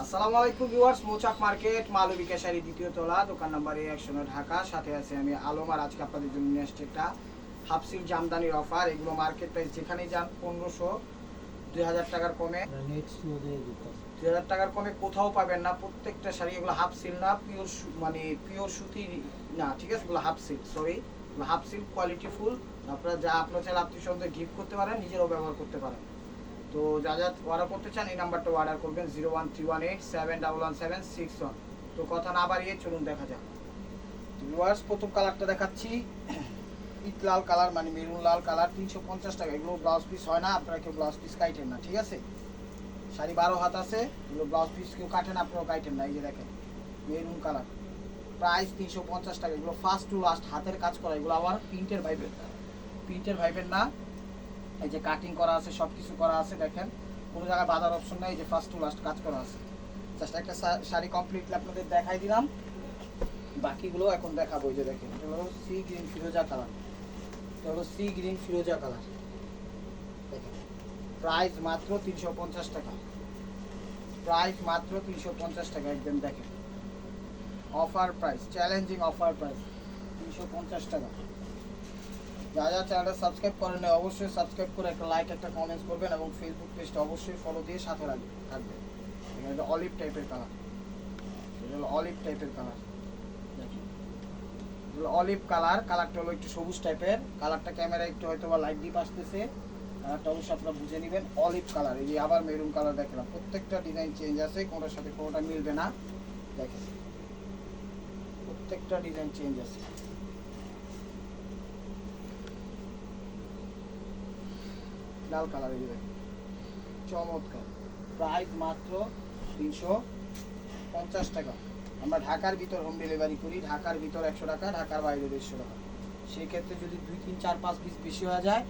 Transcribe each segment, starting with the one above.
আসসালামু আলাইকুম viewers Mouchak market Malavika sari দ্বিতীয় তলা দোকান নাম্বার এ একশো ঢাকা। সাথে আছে আমি আলম আর আজকে আপনাদের জন্য নিয়ে আসছি একটা হাফ সিল্ক জামদানির অফার এগুলো মার্কেট প্রাইস যেখানেই যান পনেরোশো দুই হাজার টাকার কমে। স্লো দুই হাজার টাকার কমে কোথাও পাবেন না প্রত্যেকটা শাড়ি এগুলো হাফ সিল্ক না পিওর মানে পিওর সুতি না ঠিক আছে এগুলো half silk sorry half silk quality full আপনারা যা আপনার চাইলে আত্মীয় স্বজনদের গিফট করতে পারেন নিজেরাও ব্যবহার করতে পারেন। তো যা যা অর্ডার করতে চান, এই নাম্বারটা অর্ডার করবেন zero one three one eight seven double one seven six one তো কথা না বাড়িয়ে চলুন দেখা যাক। ভিউয়ার্স প্রথম কালারটা দেখাচ্ছি। ইট লাল কালার মানে মেরুন লাল কালার তিনশো পঞ্চাশ টাকা। এগুলো ব্লাউজ পিস হয় না, আপনারা কেউ ব্লাউজ পিস কাইটেন না, ঠিক আছে? শাড়ি বারো হাত আছে, এগুলো ব্লাউজ পিস কেউ কাটেন, আপনারাও কাইটেন না, এই যে দেখেন, মেরুন কালার প্রাইস তিনশো পঞ্চাশ টাকা। এগুলো ফার্স্ট টু লাস্ট হাতের কাজ করা, এগুলো আবার প্রিন্টের ভাইবেন প্রিন্টের ভাইবেন না। এই যে কাটিং করা আছে সব কিছু করা আছে, দেখেন। কোনো জায়গায় বাঁধার অপশন নাই যে ফার্স্ট টু লাস্ট কাজ করা আছে। জাস্ট একটা শাড়ি কমপ্লিটলি আপনাদের দেখাই দিলাম। বাকিগুলো এখন দেখাবো যে দেখেন, এটা হলো সি গ্রিন ফিরোজা কালার এটা হলো সি গ্রিন ফিরোজা কালার প্রাইস মাত্র তিনশো পঞ্চাশ টাকা। প্রাইস মাত্র তিনশো পঞ্চাশ টাকা, একদম দেখেন। Offer price challenging offer price তিনশো পঞ্চাশ টাকা। যা যা চ্যানেলটা সাবস্ক্রাইব করেন নাই, অবশ্যই সাবস্ক্রাইব করে একটা লাইক একটা কমেন্টস করবেন এবং ফেসবুক পেজটা অবশ্যই ফলো দিয়ে সাথে রাখবেন থাকবেন। এটা অলিভ টাইপের কালার এটা হলো অলিভ টাইপের কালার অলিভ কালার কালারটা হলো একটু সবুজ টাইপের কালারটা ক্যামেরা একটু হয়তো বা লাইট ডিপ আসতেছে। কালারটা অবশ্যই আপনারা বুঝে নেবেন। অলিভ কালার এই যে আবার মেরুন কালার দেখলাম। প্রত্যেকটা ডিজাইন চেঞ্জ আছে কোনোটার সাথে কোনোটা মিলবে না। দেখেন। প্রত্যেকটা ডিজাইন চেঞ্জ আছে। লাল কালার এই দেখেন। চমৎকার। প্রাইস মাত্র তিনশো পঞ্চাশ টাকা। আমরা ঢাকার ভিতর হোম ডেলিভারি করি, ঢাকার ভিতর একশো টাকা, ঢাকার বাইরে দেড়শো টাকা। সেক্ষেত্রে যদি দুই, তিন, চার, পাঁচ পিস বেশি হয়ে যায়,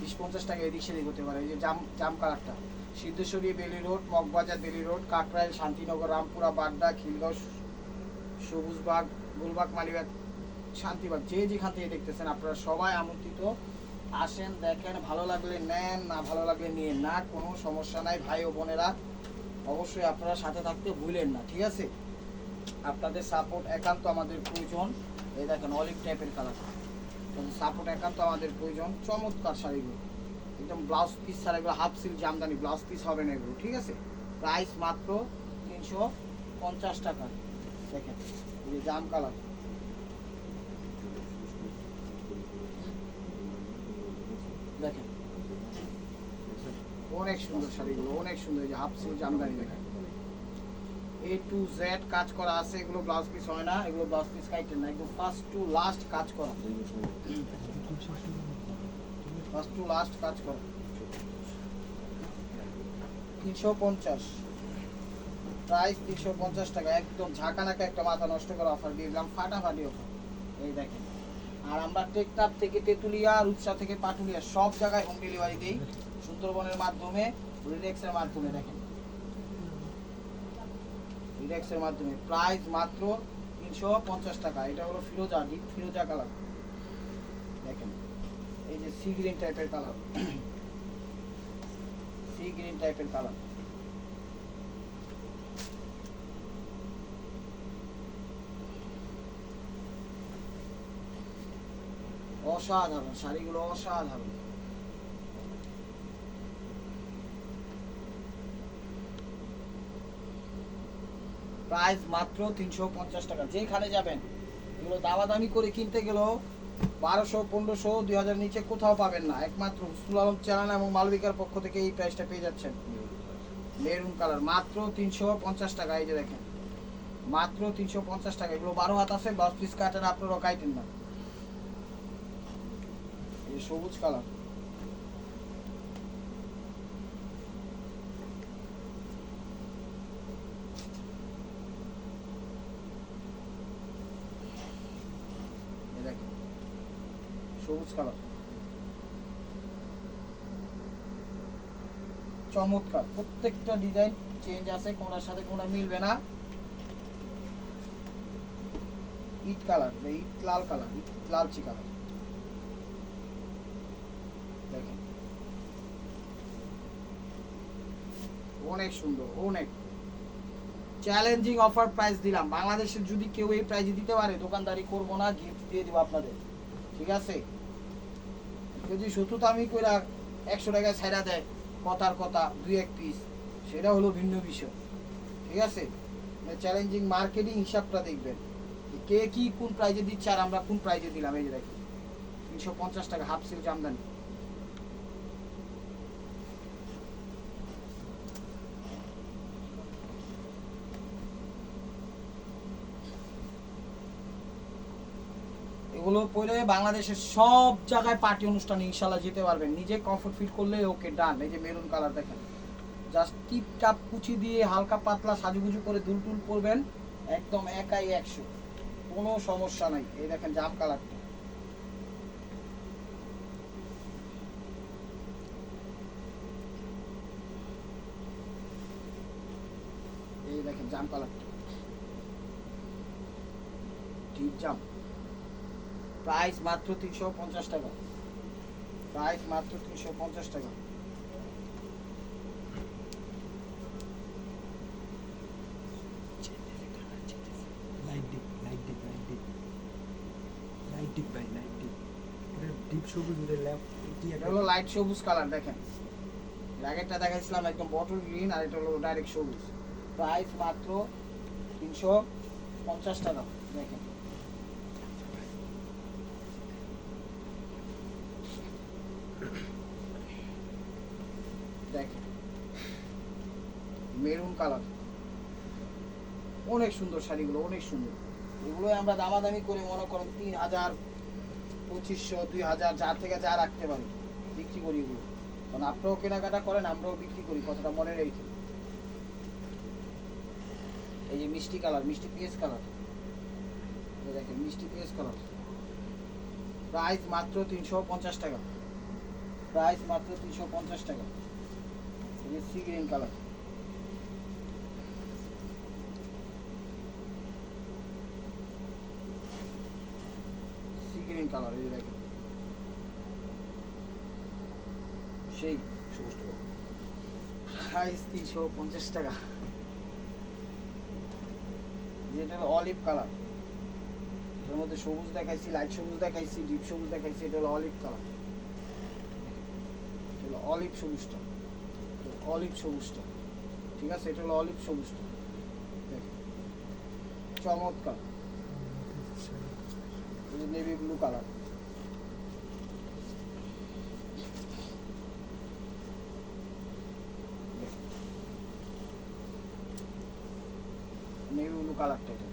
বিশ পঞ্চাশ টাকা এদিক সেদিক হতে পারে। এই যে জাম জাম কালারটা সিদ্ধেশ্বরী বেলি রোড, মগবাজার বেলি রোড কাকরাইল শান্তিনগর, রামপুরা, বাড্ডা খিলগাঁও সবুজবাগ গুলবাগ, মালিবাগ, শান্তিবাগ, যে যেখান থেকে দেখতেছেন, আপনারা সবাই আমন্ত্রিত আসেন, দেখেন, ভালো লাগলে নেন, না ভালো লাগলে নিয়ে না, কোনো সমস্যা নাই। ভাই ও বোনেরা, অবশ্যই আপনারা সাথে থাকতে ভুলেন না, ঠিক আছে? আপনাদের সাপোর্ট একান্ত আমাদের প্রয়োজন। এই দেখেন অলিভ টাইপের কালার সাপোর্ট একান্ত আমাদের প্রয়োজন। চমৎকার শাড়িগুলো। একদম ব্লাউজ পিস ছাড়া এগুলো half silk Jamdani blouse piece হবে না এগুলো, ঠিক আছে? প্রাইস মাত্র তিনশো পঞ্চাশ টাকা। দেখেন, এই যে জাম কালার দেখেন। অনেক সুন্দর শাড়িগুলো, অনেক সুন্দর হাফ সিল জামদানি দেখেন এ টু জেড কাজ করা আছে, এগুলো ব্লাউজ পিস হয় না, এগুলো ব্লাউজ পিস কাইটেন না, একদম ফার্স্ট টু লাস্ট কাজ করা। ফার্স্ট টু লাস্ট কাজ করা। তিনশো পঞ্চাশ। প্রাইস তিনশো পঞ্চাশ টাকা, একদম ঝাঁকানাকা একটা মাথা নষ্ট করা অফার দিয়ে দিলাম ফাটাফাটি অফার এই দেখেন। আর আমরা টেকটাপ থেকে তেঁতুলিয়া, রূপসা থেকে পাটুলিয়া সব জায়গায় হোম ডেলিভারি দিই। সুন্দরবনের মাধ্যমে রিডেক্সের মাধ্যমে দেখেন। রিডেক্সের মাধ্যমে। প্রাইস মাত্র তিনশো পঞ্চাশ টাকা। এটা হলো ফিরোজা ডিপ ফিরোজা কালার দেখেন, এই যে সি গ্রিন টাইপের কালার সি গ্রিন টাইপের কালার অসাধারণ, শাড়িগুলো অসাধারণ। প্রাইস মাত্র তিনশো পঞ্চাশ টাকা। যেখানে যাবেন, এগুলো দামাদামি করে কিনতে গেলেও বারোশো, পনেরোশো, দুই হাজার নিচে কোথাও পাবেন না। একমাত্র হুসনুল আলম চ্যানেল এবং মালবিকার পক্ষ থেকে এই প্রাইসটা পেয়ে যাচ্ছেন। মেরুন কালার, মাত্র তিনশো পঞ্চাশ টাকা। এই যে দেখেন, মাত্র তিনশো পঞ্চাশ টাকা। এগুলো বারো হাত আছে দশ পিস কাটেন আপনারা কাইটেন না। এই সবুজ কালার। সবুজ কালার। চমৎকার, প্রত্যেকটা ডিজাইন চেঞ্জ আছে কোনটার সাথে কোনটা মিলবে না। ইট কালার ইট লাল কালার ইট লালচি কালার দেখেন অনেক সুন্দর, অনেক। চ্যালেঞ্জিং অফার প্রাইস দিলাম। বাংলাদেশের যদি কেউ এই প্রাইজে দিতে পারে, দোকানদারি করব না গিফট দিয়ে দেবো আপনাদের। ঠিক আছে? যদি শত্রুতা আমি কইরা একশো টাকায় ছাইরা দেয়, কথার কথা, দুই এক পিস সেটা হলো ভিন্ন বিষয়। ঠিক আছে? চ্যালেঞ্জিং মার্কেটিং হিসাবটা দেখবেন। কে কি কোন প্রাইজে দিচ্ছে আর আমরা কোন প্রাইজে দিলাম, এই যে দেখেন। তিনশো পঞ্চাশ টাকা হাফ সিল জামদানি। এগুলো পরে বাংলাদেশের সব জায়গায় পার্টি অনুষ্ঠানে ইনশাল্লাহ যেতে পারবেন। নিজে কমফোর্ট ফিল করলে ওকে ডান এই যে মেরুন কালার দেখেন। জাস্ট টিপ টাপ কুচি দিয়ে হালকা পাতলা সাজুগুজু করে দুল টুল করবেন, একদম একাই একশো। কোনো সমস্যা নাই। এই দেখেন জাম কালারটা এই দেখেন জাম কালারটা ডিপ জাম প্রাইস মাত্র তিনশো পঞ্চাশ টাকা। প্রাইস মাত্র তিনশো পঞ্চাশ টাকা। লাইট সবুজ কালার দেখেন। একদম বটল গ্রিন আর এটা হলো ডাইরেক্ট সবুজ। প্রাইস মাত্র তিনশো পঞ্চাশ টাকা, দেখেন। Maroon colour. অনেক সুন্দর শাড়িগুলো, অনেক সুন্দর। এগুলো আমরা দামাদামি করে মনে করেন তিন হাজার, পঁচিশশো, দুই হাজার, যার থেকে যা রাখতে পারি, বিক্রি করি এগুলো। কারণ আপনারাও কেনাকাটা করেন, আমরাও বিক্রি করি, কথাটা মনে রেখে। এই যে মিষ্টি কালার, মিষ্টি পিএস কালার। দেখেন, মিষ্টি পিএস কালার। প্রাইস মাত্র তিনশো পঞ্চাশ টাকা। প্রাইস মাত্র তিনশো পঞ্চাশ টাকা। এই যে সি গ্রিন কালার। সেই প্রাইস তিনশো পঞ্চাশ টাকা। যেটা অলিভ কালারের মধ্যে সবুজ দেখাইছি লাইট সবুজ দেখাইছি ডিপ সবুজ দেখাইছি, এটা হলো অলিভ কালার হলো অলিভ সবুজটা। অলিভ সবুজটা। ঠিক আছে? এটা হলো অলিভ সবুজটা। চমৎকার। Navy blue colour navy blue কালারটা এটা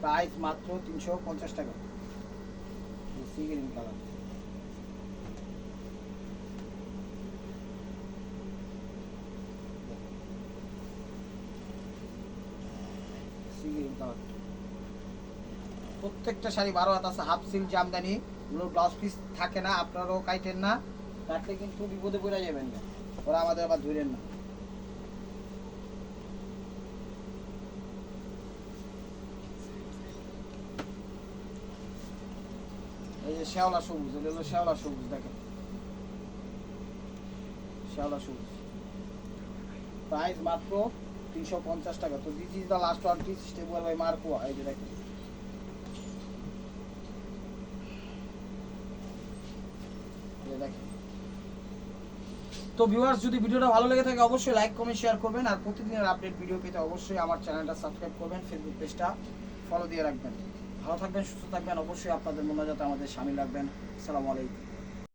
প্রাইস মাত্র তিনশো পঞ্চাশ টাকা। Sea green colour sea green colour প্রত্যেকটা শাড়ি বারো হাত আছে, হাফ সিল্ক জামদানি ওগুলো ব্লাউজ পিস থাকে না, আপনারাও কাইটেন না, কাটলে কিন্তু বিপদে পড়ে যাবেন না। ওরা আমাদের আবার ধরেন না। এই যে শ্যাওলা সবুজ এটা হলো শ্যাওলা সবুজ, দেখেন। শ্যাওলা সবুজ। প্রাইস মাত্র তিনশো পঞ্চাশ টাকা। তো this is the last one stable by মার্কোয়া এই যে দেখেন এই যে দেখেন। তো ভিউয়ার্স যদি ভিডিওটা ভালো লেগে থাকে, অবশ্যই লাইক কমেন্ট শেয়ার করবেন। আর প্রতিদিনের আপডেট ভিডিও পেতে অবশ্যই আমার চ্যানেলটা সাবস্ক্রাইব করবেন ফেসবুক পেজটা ফলো দিয়ে রাখবেন। ভালো থাকবেন, সুস্থ থাকবেন। অবশ্যই আপনাদের মনে যাতে আমাদের সামিল রাখবেন। আসসালামু আলাইকুম।